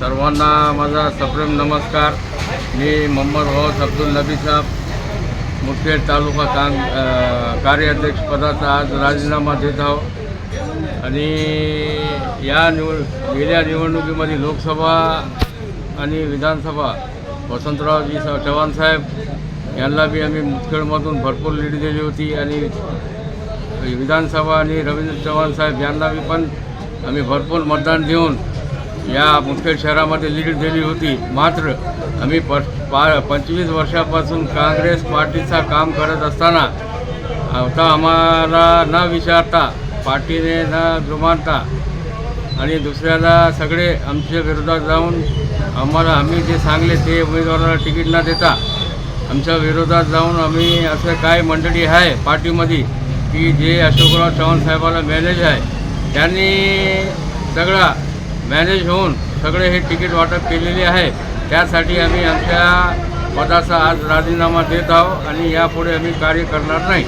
सर्वांना माझा सप्रेम नमस्कार. मी मोहम्मद हौस अब्दुल नबी साहेब मुखेड तालुका कांग कार्याध्यक्ष पदाचा आज राजीनामा देत आहोत. आणि या निवड गेल्या निवडणुकीमध्ये लोकसभा आणि विधानसभा वसंतरावजी स चव्हाण साहेब यांना बी आम्ही मुदखेडमधून भरपूर लीड दिली होती. आणि विधानसभा आणि रवींद्र चव्हाण साहेब यांना बी पण आम्ही भरपूर मतदान देऊन या मुखेड शहरामध्ये लीड दिली होती. मात्र आम्ही प पा पंचवीस वर्षापासून काँग्रेस पार्टीचा काम करत असताना आता आम्हाला न विचारता पार्टीने न जुमानता आणि दुसऱ्याला सगळे आमच्या विरोधात जाऊन आम्हाला आम्ही जे सांगले ते उमेदवाराला तिकीट न देता आमच्या विरोधात जाऊन आम्ही असं काय मंडळी आहे पार्टीमध्ये की जे अशोकराव चव्हाण साहेबाला मॅनेज आहे त्यांनी सगळा मॅनेज होऊन सगळे हे तिकीट वाटप केलेले आहे. त्यासाठी आम्ही आमच्या पदाचा आज राजीनामा देत आहोत आणि यापुढे आम्ही कार्य करणार नाही.